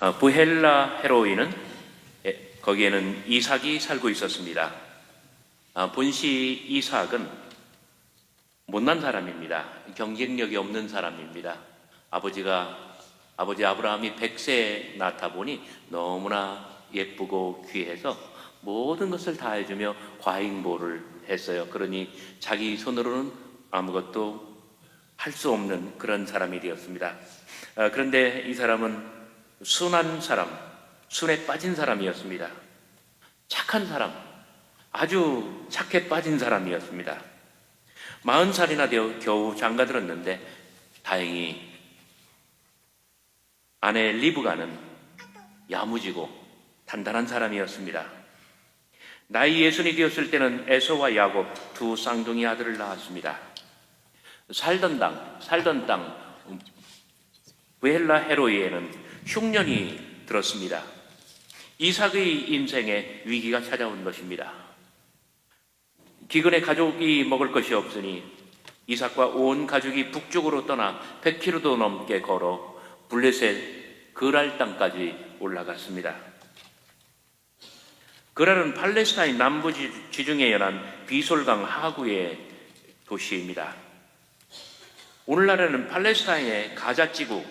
어, 부헬라 헤로이는 예, 거기에는 이삭이 살고 있었습니다. 아, 본시 이삭은 못난 사람입니다. 경쟁력이 없는 사람입니다. 아버지가 아버지 아브라함이 100세에 낳다 보니 너무나 예쁘고 귀해서 모든 것을 다 해주며 과잉보를 했어요. 그러니 자기 손으로는 아무것도 할 수 없는 그런 사람이 되었습니다. 아, 그런데 이 사람은 순한 사람, 순에 빠진 사람이었습니다. 착한 사람, 아주 착해 빠진 사람이었습니다. 마흔 살이나 되어 겨우 장가들었는데 다행히 아내 리브가는 야무지고 단단한 사람이었습니다. 나이 예순이 되었을 때는 에서와 야곱 두 쌍둥이 아들을 낳았습니다. 살던 땅, 살던 땅 웨헬라 헤로이에는 흉년이 들었습니다. 이삭의 인생에 위기가 찾아온 것입니다. 기근에 가족이 먹을 것이 없으니 이삭과 온 가족이 북쪽으로 떠나 100km도 넘게 걸어 블레셋 그랄 땅까지 올라갔습니다. 그랄은 팔레스타인 남부 지- 지중해 연안 비솔강 하구의 도시입니다. 오늘날에는 팔레스타인의 가자지구,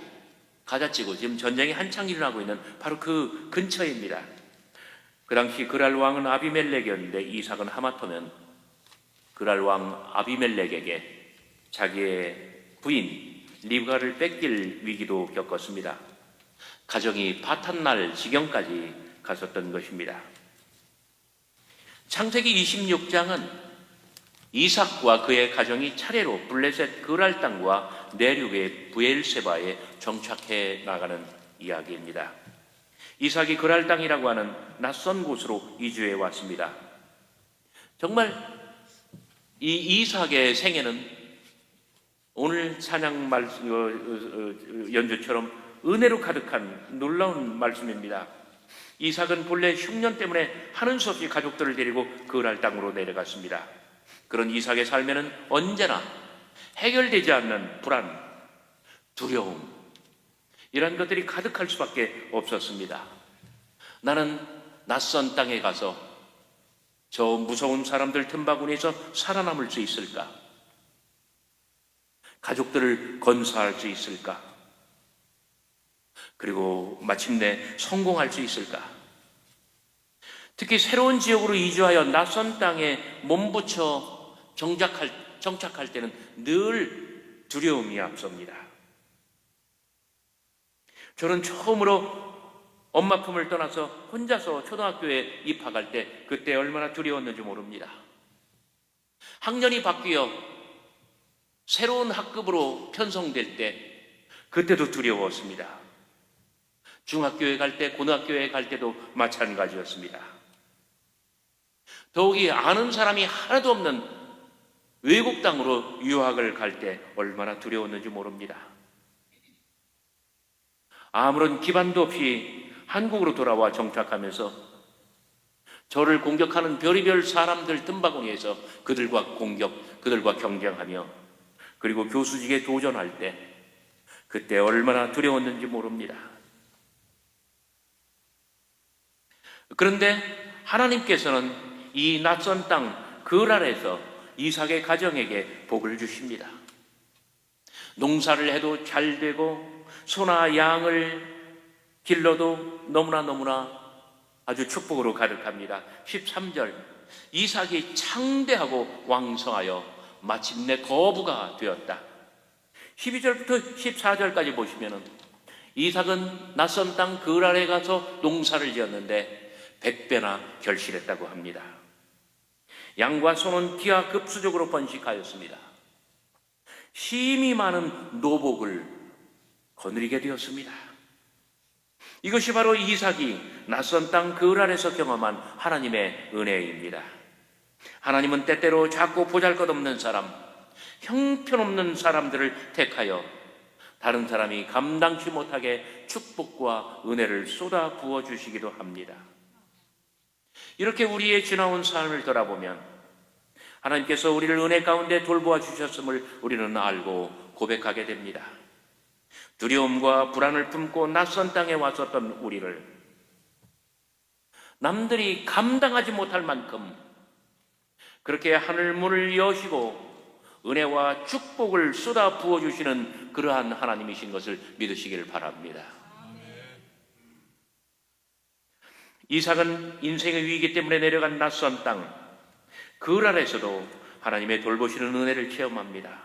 가자지구, 지금 전쟁이 한창 일어나고 있는 바로 그 근처입니다. 그 당시 그랄 왕은 아비멜렉이었는데 이삭은 하마터면 그랄 왕 아비멜렉에게 자기의 부인 리브가를 뺏길 위기도 겪었습니다. 가정이 파탄날 지경까지 갔었던 것입니다. 창세기 26장은 이삭과 그의 가정이 차례로 블레셋 그랄 땅과 내륙의 부엘세바에 정착해 나가는 이야기입니다. 이삭이 그랄 땅이라고 하는 낯선 곳으로 이주해 왔습니다. 정말 이 이삭의 생애는 오늘 찬양 말, 어, 어, 어, 연주처럼 은혜로 가득한 놀라운 말씀입니다. 이삭은 본래 흉년 때문에 하는 수 없이 가족들을 데리고 그랄 땅으로 내려갔습니다. 그런 이삭의 삶에는 언제나 해결되지 않는 불안, 두려움, 이런 것들이 가득할 수밖에 없었습니다. 나는 낯선 땅에 가서 저 무서운 사람들 틈바구니에서 살아남을 수 있을까? 가족들을 건사할 수 있을까? 그리고 마침내 성공할 수 있을까? 특히 새로운 지역으로 이주하여 낯선 땅에 몸붙여 정착할, 정착할 때는 늘 두려움이 앞섭니다. 저는 처음으로 엄마 품을 떠나서 혼자서 초등학교에 입학할 때 그때 얼마나 두려웠는지 모릅니다. 학년이 바뀌어 새로운 학급으로 편성될 때 그때도 두려웠습니다. 중학교에 갈 때, 고등학교에 갈 때도 마찬가지였습니다. 더욱이 아는 사람이 하나도 없는 외국 땅으로 유학을 갈 때 얼마나 두려웠는지 모릅니다. 아무런 기반도 없이 한국으로 돌아와 정착하면서 저를 공격하는 별의별 사람들 뜸바구니에서 그들과 공격, 그들과 경쟁하며 그리고 교수직에 도전할 때 그때 얼마나 두려웠는지 모릅니다. 그런데 하나님께서는 이 낯선 땅 그랄에서 이삭의 가정에게 복을 주십니다. 농사를 해도 잘 되고 소나 양을 길러도 너무나 너무나 아주 축복으로 가득합니다. 13절 이삭이 창대하고 왕성하여 마침내 거부가 되었다. 12절부터 14절까지 보시면은 이삭은 낯선 땅 그랄에 가서 농사를 지었는데 백배나 결실했다고 합니다. 양과 소는 기하 급수적으로 번식하였습니다. 심이 많은 노복을 거느리게 되었습니다. 이것이 바로 이삭이 낯선 땅 그랄에서 경험한 하나님의 은혜입니다. 하나님은 때때로 작고 보잘것없는 사람, 형편없는 사람들을 택하여 다른 사람이 감당치 못하게 축복과 은혜를 쏟아 부어 주시기도 합니다. 이렇게 우리의 지나온 삶을 돌아보면 하나님께서 우리를 은혜 가운데 돌보아 주셨음을 우리는 알고 고백하게 됩니다. 두려움과 불안을 품고 낯선 땅에 왔었던 우리를 남들이 감당하지 못할 만큼 그렇게 하늘 문을 여시고 은혜와 축복을 쏟아 부어 주시는 그러한 하나님이신 것을 믿으시기를 바랍니다. 이삭은 인생의 위기 때문에 내려간 낯선 땅, 그 아래서도 하나님의 돌보시는 은혜를 체험합니다.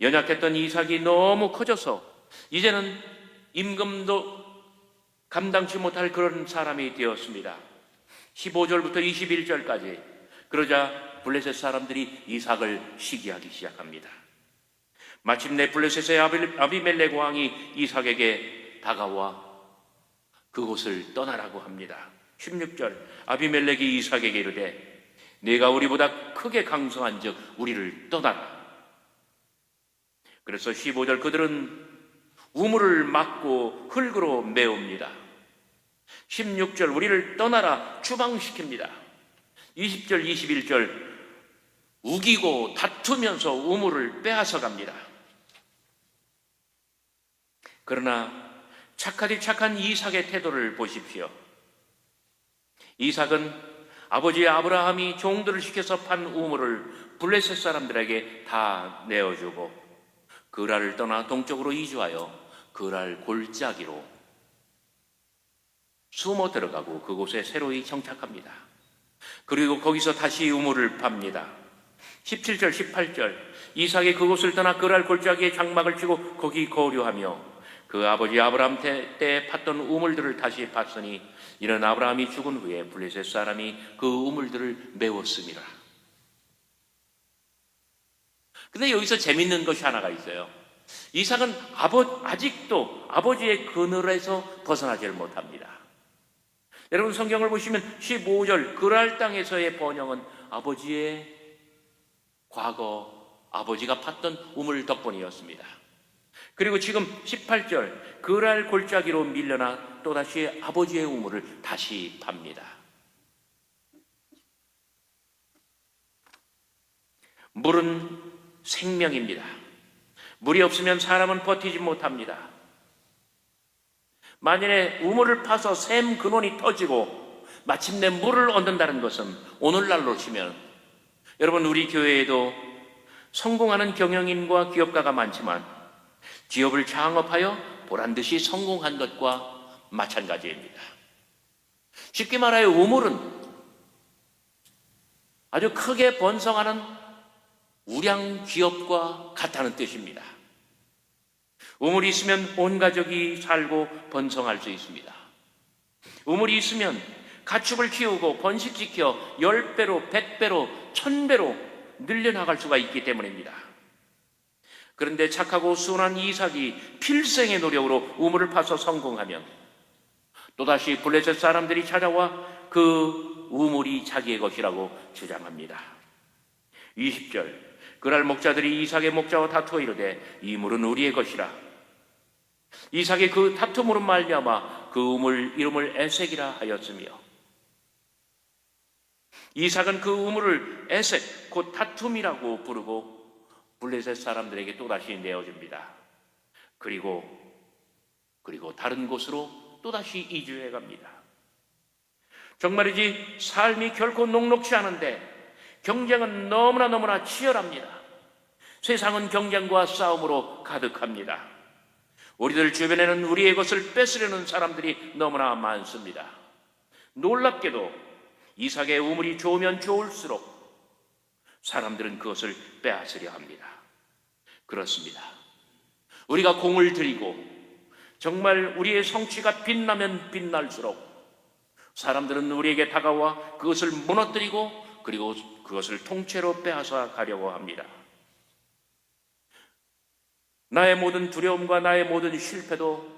연약했던 이삭이 너무 커져서 이제는 임금도 감당치 못할 그런 사람이 되었습니다. 15절부터 21절까지 그러자 블레셋 사람들이 이삭을 시기하기 시작합니다. 마침내 블레셋의 아비- 아비멜렉 왕이 이삭에게 다가와 그곳을 떠나라고 합니다. 16절 아비멜렉이 이삭에게 이르되 내가 우리보다 크게 강성한즉 우리를 떠나라. 그래서 15절 그들은 우물을 막고 흙으로 메웁니다. 16절 우리를 떠나라 추방시킵니다. 20절 21절 우기고 다투면서 우물을 빼앗아 갑니다. 그러나 착하디 착한 이삭의 태도를 보십시오. 이삭은 아버지 아브라함이 종들을 시켜서 판 우물을 블레셋 사람들에게 다 내어주고 그랄을 떠나 동쪽으로 이주하여 그랄 골짜기로 숨어 들어가고 그곳에 새로이 정착합니다. 그리고 거기서 다시 우물을 팝니다. 17절, 18절 이삭이 그곳을 떠나 그랄 골짜기에 장막을 치고 거기 거류하며 그 아버지 아브라함 때, 때 팠던 우물들을 다시 팠으니 이는 아브라함이 죽은 후에 블레셋 사람이 그 우물들을 메웠습니다. 근데 여기서 재밌는 것이 하나가 있어요. 이삭은 아버, 아직도 아버지의 그늘에서 벗어나지를 못합니다. 여러분 성경을 보시면 15절 그랄 땅에서의 번영은 아버지의 과거 아버지가 팠던 우물 덕분이었습니다. 그리고 지금 18절 그랄 골짜기로 밀려나 또다시 아버지의 우물을 다시 팝니다. 물은 생명입니다. 물이 없으면 사람은 버티지 못합니다. 만일에 우물을 파서 샘 근원이 터지고 마침내 물을 얻는다는 것은 오늘날로 치면 여러분 우리 교회에도 성공하는 경영인과 기업가가 많지만 기업을 창업하여 보란 듯이 성공한 것과 마찬가지입니다. 쉽게 말하여 우물은 아주 크게 번성하는 우량 기업과 같다는 뜻입니다. 우물이 있으면 온 가족이 살고 번성할 수 있습니다. 우물이 있으면 가축을 키우고 번식시켜 10배로, 100배로, 1000배로 늘려나갈 수가 있기 때문입니다. 그런데 착하고 순한 이삭이 필생의 노력으로 우물을 파서 성공하면 또다시 블레셋 사람들이 찾아와 그 우물이 자기의 것이라고 주장합니다. 20절 그날 목자들이 이삭의 목자와 다투어 이르되 이 물은 우리의 것이라 이삭이 그 다툼으로 말미암아 그 우물 이름을 에색이라 하였으며 이삭은 그 우물을 에색 곧 다툼이라고 부르고 블레셋 사람들에게 또다시 내어줍니다. 그리고 그리고 다른 곳으로 또다시 이주해 갑니다. 정말이지 삶이 결코 녹록치 않은데 경쟁은 너무나 너무나 치열합니다. 세상은 경쟁과 싸움으로 가득합니다. 우리들 주변에는 우리의 것을 뺏으려는 사람들이 너무나 많습니다. 놀랍게도 이삭의 우물이 좋으면 좋을수록 사람들은 그것을 빼앗으려 합니다. 그렇습니다. 우리가 공을 들이고 정말 우리의 성취가 빛나면 빛날수록 사람들은 우리에게 다가와 그것을 무너뜨리고 그리고 그것을 통째로 빼앗아 가려고 합니다. 나의 모든 두려움과 나의 모든 실패도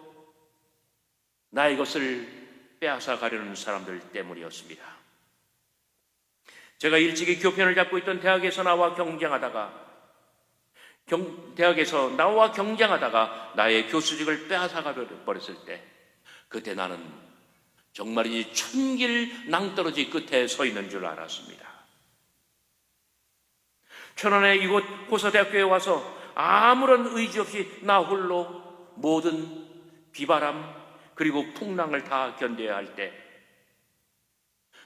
나의 것을 빼앗아 가려는 사람들 때문이었습니다. 제가 일찍이 교편을 잡고 있던 대학에서 나와 경쟁하다가 경, 대학에서 나와 경쟁하다가 나의 교수직을 빼앗아 가 버렸을 때 그때 나는 정말이지 천길 낭떠러지 끝에 서 있는 줄 알았습니다. 천안의 이곳 고서대학교에 와서 아무런 의지 없이 나 홀로 모든 비바람 그리고 풍랑을 다 견뎌야 할 때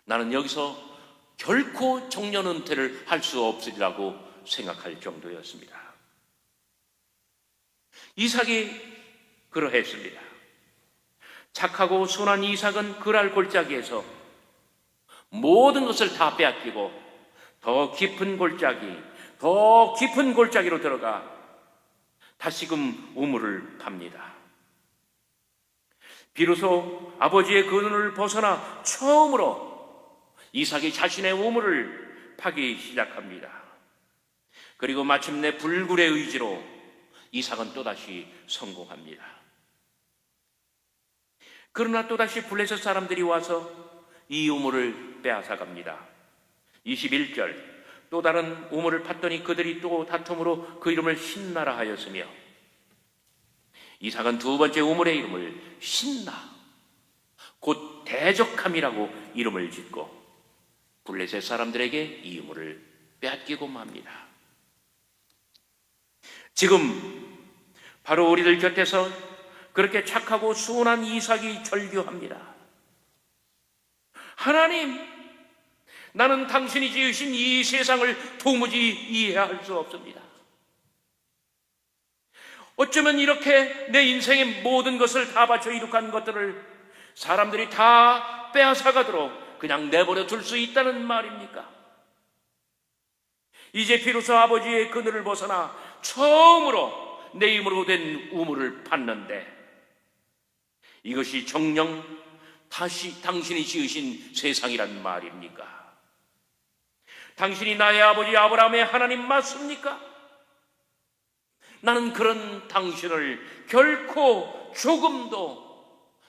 나는 여기서 결코 정년 은퇴를 할 수 없으리라고 생각할 정도였습니다. 이삭이 그러했습니다. 착하고 순한 이삭은 그랄 골짜기에서 모든 것을 다 빼앗기고 더 깊은 골짜기, 더 깊은 골짜기로 들어가 다시금 우물을 팝니다. 비로소 아버지의 그늘을 벗어나 처음으로 이삭이 자신의 우물을 파기 시작합니다. 그리고 마침내 불굴의 의지로 이삭은 또다시 성공합니다. 그러나 또다시 블레셋 사람들이 와서 이 우물을 빼앗아 갑니다. 21절 또 다른 우물을 팠더니 그들이 또 다툼으로 그 이름을 신나라 하였으며 이삭은 두 번째 우물의 이름을 신나 곧 대적함이라고 이름을 짓고 블레셋 사람들에게 이 우물을 빼앗기고 맙니다. 지금 바로 우리들 곁에서 그렇게 착하고 순한 이삭이 절규합니다. 하나님, 나는 당신이 지으신 이 세상을 도무지 이해할 수 없습니다. 어쩌면 이렇게 내 인생의 모든 것을 다 바쳐 이룩한 것들을 사람들이 다 빼앗아 가도록 그냥 내버려 둘 수 있다는 말입니까? 이제 비로소 아버지의 그늘을 벗어나 처음으로 내 힘으로 된 우물을 팠는데 이것이 정령 다시 당신이 지으신 세상이란 말입니까? 당신이 나의 아버지 아브라함의 하나님 맞습니까? 나는 그런 당신을 결코 조금도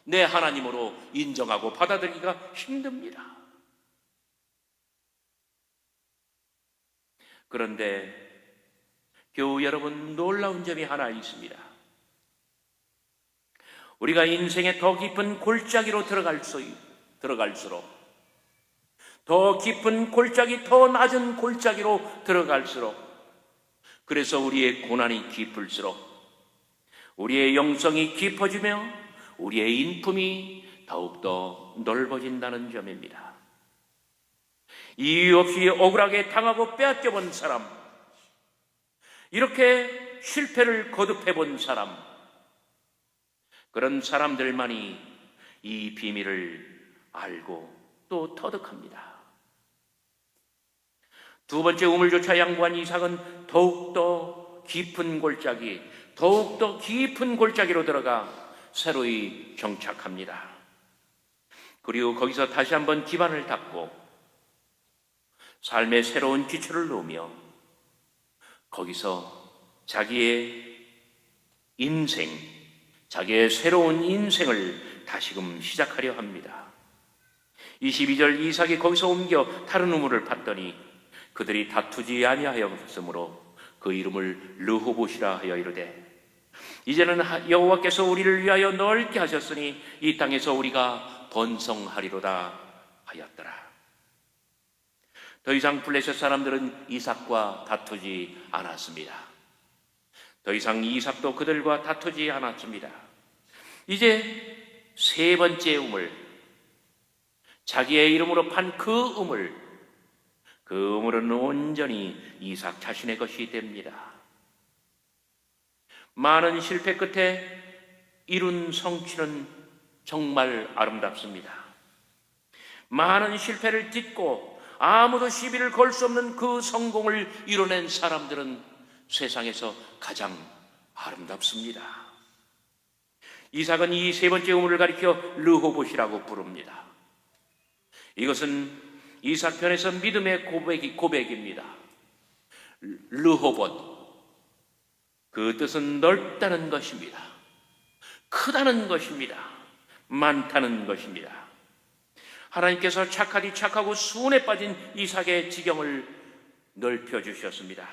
내 하나님으로 인정하고 받아들이기가 힘듭니다. 그런데 교우 여러분 놀라운 점이 하나 있습니다. 우리가 인생의 더 깊은 골짜기로 들어갈 수, 들어갈수록 더 깊은 골짜기, 더 낮은 골짜기로 들어갈수록 그래서 우리의 고난이 깊을수록 우리의 영성이 깊어지며 우리의 인품이 더욱더 넓어진다는 점입니다. 이유 없이 억울하게 당하고 빼앗겨 본 사람, 이렇게 실패를 거듭해 본 사람, 그런 사람들만이 이 비밀을 알고 또 터득합니다. 두 번째 우물조차 양보한 이삭은 더욱더 깊은 골짜기, 더욱더 깊은 골짜기로 들어가 새로이 정착합니다. 그리고 거기서 다시 한번 기반을 닦고 삶의 새로운 기초를 놓으며 거기서 자기의 인생, 자기의 새로운 인생을 다시금 시작하려 합니다. 22절 이삭이 거기서 옮겨 다른 우물을 팠더니 그들이 다투지 아니하였으므로 그 이름을 르호봇이라 하여 이르되 이제는 여호와께서 우리를 위하여 넓게 하셨으니 이 땅에서 우리가 번성하리로다 하였더라. 더 이상 블레셋 사람들은 이삭과 다투지 않았습니다. 더 이상 이삭도 그들과 다투지 않았습니다. 이제 세 번째 우물, 자기의 이름으로 판 그 우물, 그 우물은 온전히 이삭 자신의 것이 됩니다. 많은 실패 끝에 이룬 성취는 정말 아름답습니다. 많은 실패를 딛고 아무도 시비를 걸 수 없는 그 성공을 이뤄낸 사람들은 세상에서 가장 아름답습니다. 이삭은 이 세 번째 우물을 가리켜 르호봇이라고 부릅니다. 이것은 이삭편에서 믿음의 고백이, 고백입니다. 르호봇. 그 뜻은 넓다는 것입니다. 크다는 것입니다. 많다는 것입니다. 하나님께서 착하디 착하고 수운에 빠진 이삭의 지경을 넓혀 주셨습니다.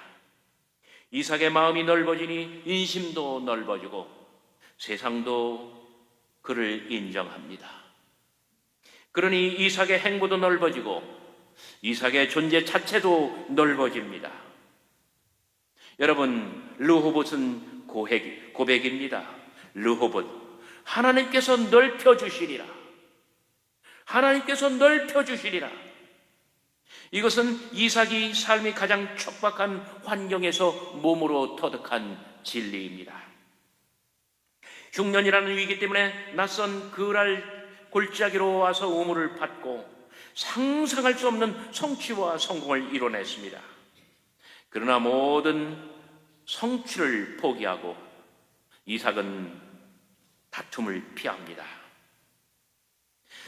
이삭의 마음이 넓어지니 인심도 넓어지고 세상도 그를 인정합니다. 그러니 이삭의 행보도 넓어지고 이삭의 존재 자체도 넓어집니다. 여러분, 르호봇은 고백, 고백입니다. 르호봇 하나님께서 넓혀 주시리라. 하나님께서 넓혀 주시리라. 이것은 이삭이 삶이 가장 척박한 환경에서 몸으로 터득한 진리입니다. 흉년이라는 위기 때문에 낯선 그랄 골짜기로 와서 우물을 받고 상상할 수 없는 성취와 성공을 이뤄냈습니다. 그러나 모든 성취를 포기하고 이삭은 다툼을 피합니다.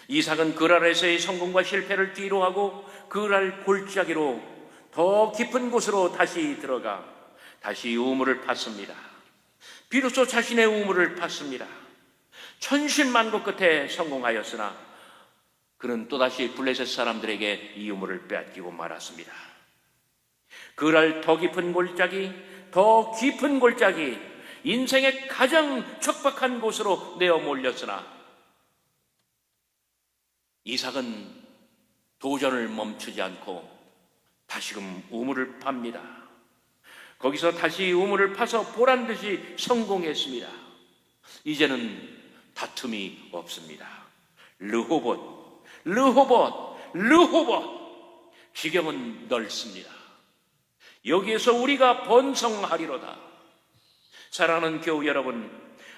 이삭은 그랄에서의 성공과 실패를 뒤로하고 그랄 골짜기로 더 깊은 곳으로 다시 들어가 다시 우물을 팠습니다. 비로소 자신의 우물을 팠습니다. 천신만고 끝에 성공하였으나 그는 또다시 블레셋 사람들에게 이 우물을 빼앗기고 말았습니다. 그랄 더 깊은 골짜기, 더 깊은 골짜기, 인생의 가장 척박한 곳으로 내어 몰렸으나 이삭은 도전을 멈추지 않고 다시금 우물을 팝니다. 거기서 다시 우물을 파서 보란 듯이 성공했습니다. 이제는 다툼이 없습니다. 르호봇, 르호봇, 르호봇. 지경은 넓습니다. 여기에서 우리가 번성하리로다. 사랑하는 교우 여러분,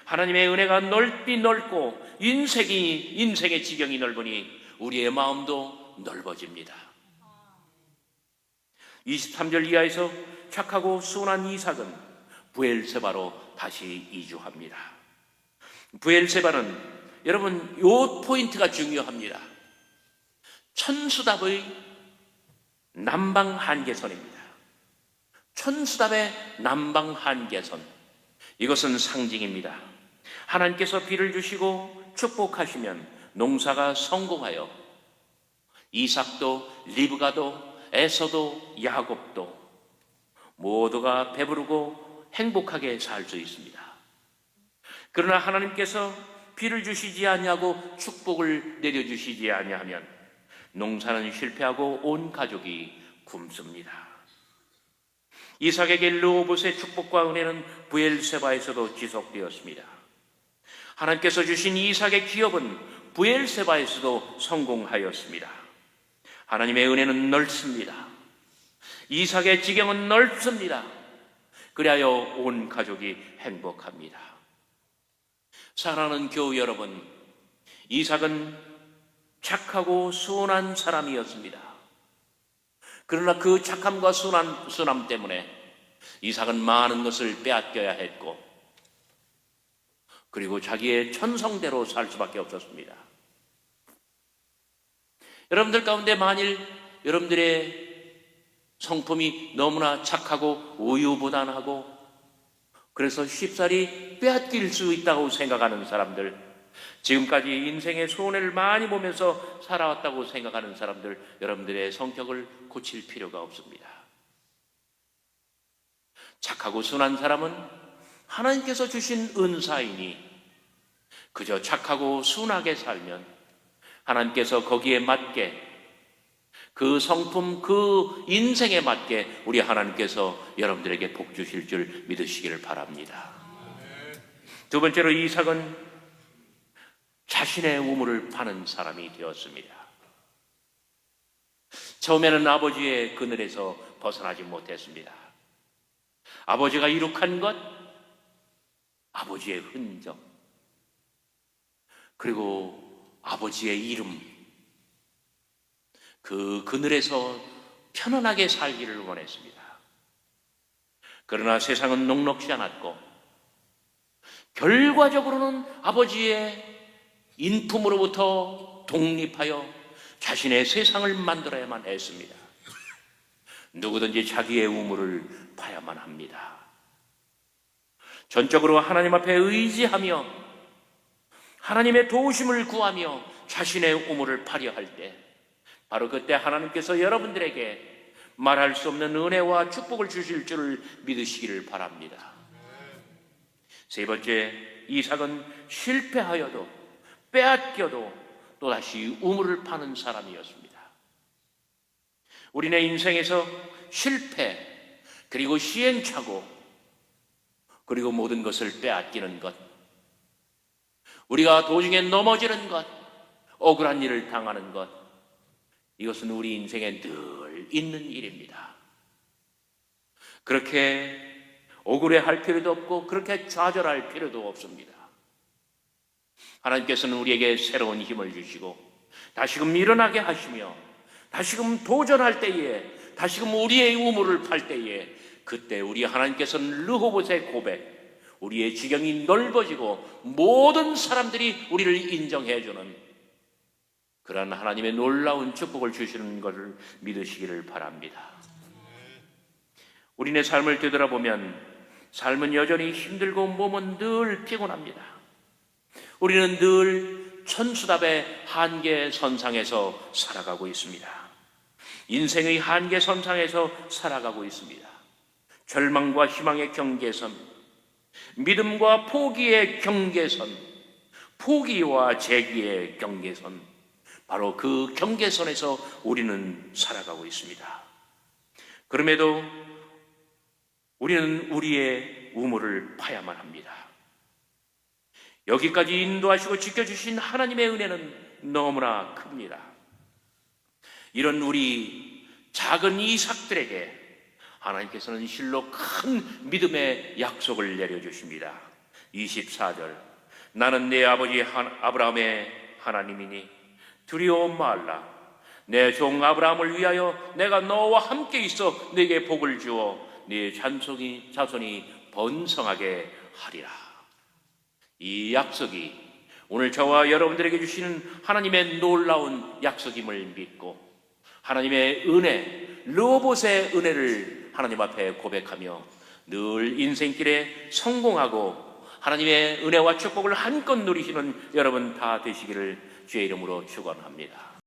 하나님의 은혜가 넓이 넓고 인생이 인생의 지경이 넓으니 우리의 마음도 넓어집니다. 23절 이하에서 착하고 순한 이삭은 부엘세바로 다시 이주합니다. 부엘세바는 여러분 요 포인트가 중요합니다. 천수답의 남방 한계선입니다. 천수답의 남방 한계선. 이것은 상징입니다. 하나님께서 비를 주시고 축복하시면 농사가 성공하여 이삭도 리브가도 에서도 야곱도 모두가 배부르고 행복하게 살 수 있습니다. 그러나 하나님께서 비를 주시지 아니하고 축복을 내려 주시지 아니하면 농사는 실패하고 온 가족이 굶습니다. 이삭에게 르호봇의 축복과 은혜는 부엘세바에서도 지속되었습니다. 하나님께서 주신 이삭의 기업은 부엘세바에서도 성공하였습니다. 하나님의 은혜는 넓습니다. 이삭의 지경은 넓습니다. 그리하여 온 가족이 행복합니다. 사랑하는 교우 여러분, 이삭은 착하고 순한 사람이었습니다. 그러나 그 착함과 순한, 순함 때문에 이삭은 많은 것을 빼앗겨야 했고, 그리고 자기의 천성대로 살 수밖에 없었습니다. 여러분들 가운데 만일 여러분들의 성품이 너무나 착하고 우유부단하고 그래서 쉽사리 빼앗길 수 있다고 생각하는 사람들, 지금까지 인생의 손해를 많이 보면서 살아왔다고 생각하는 사람들, 여러분들의 성격을 고칠 필요가 없습니다. 착하고 순한 사람은 하나님께서 주신 은사이니 그저 착하고 순하게 살면 하나님께서 거기에 맞게 그 성품, 그 인생에 맞게 우리 하나님께서 여러분들에게 복 주실 줄 믿으시기를 바랍니다. 두 번째로 이삭은 자신의 우물을 파는 사람이 되었습니다. 처음에는 아버지의 그늘에서 벗어나지 못했습니다. 아버지가 이룩한 것, 아버지의 흔적, 그리고 아버지의 이름, 그 그늘에서 편안하게 살기를 원했습니다. 그러나 세상은 녹록지 않았고, 결과적으로는 아버지의 인품으로부터 독립하여 자신의 세상을 만들어야만 했습니다. 누구든지 자기의 우물을 파야만 합니다. 전적으로 하나님 앞에 의지하며 하나님의 도우심을 구하며 자신의 우물을 파려 할 때, 바로 그때 하나님께서 여러분들에게 말할 수 없는 은혜와 축복을 주실 줄을 믿으시기를 바랍니다. 세 번째, 이삭은 실패하여도 빼앗겨도 또다시 우물을 파는 사람이었습니다. 우리네 인생에서 실패, 그리고 시행착오, 그리고 모든 것을 빼앗기는 것, 우리가 도중에 넘어지는 것, 억울한 일을 당하는 것, 이것은 우리 인생에 늘 있는 일입니다. 그렇게 억울해 할 필요도 없고, 그렇게 좌절할 필요도 없습니다. 하나님께서는 우리에게 새로운 힘을 주시고, 다시금 일어나게 하시며, 다시금 도전할 때에, 다시금 우리의 우물을 팔 때에, 그때 우리 하나님께서는 르호봇의 고백, 우리의 지경이 넓어지고 모든 사람들이 우리를 인정해주는 그러한 하나님의 놀라운 축복을 주시는 것을 믿으시기를 바랍니다. 우리네 삶을 되돌아보면 삶은 여전히 힘들고 몸은 늘 피곤합니다. 우리는 늘 천수답의 한계 선상에서 살아가고 있습니다. 인생의 한계 선상에서 살아가고 있습니다. 절망과 희망의 경계선, 믿음과 포기의 경계선, 포기와 재기의 경계선, 바로 그 경계선에서 우리는 살아가고 있습니다. 그럼에도 우리는 우리의 우물을 파야만 합니다. 여기까지 인도하시고 지켜주신 하나님의 은혜는 너무나 큽니다. 이런 우리 작은 이삭들에게 하나님께서는 실로 큰 믿음의 약속을 내려주십니다. 24절 나는 내 아버지 한- 아브라함의 하나님이니 두려워 말라 내 종 아브라함을 위하여 내가 너와 함께 있어 내게 복을 주어 네 잔송이 자손이 번성하게 하리라. 이 약속이 오늘 저와 여러분들에게 주시는 하나님의 놀라운 약속임을 믿고 하나님의 은혜, 로봇의 은혜를 하나님 앞에 고백하며 늘 인생길에 성공하고 하나님의 은혜와 축복을 한껏 누리시는 여러분 다 되시기를 주의 이름으로 축원합니다.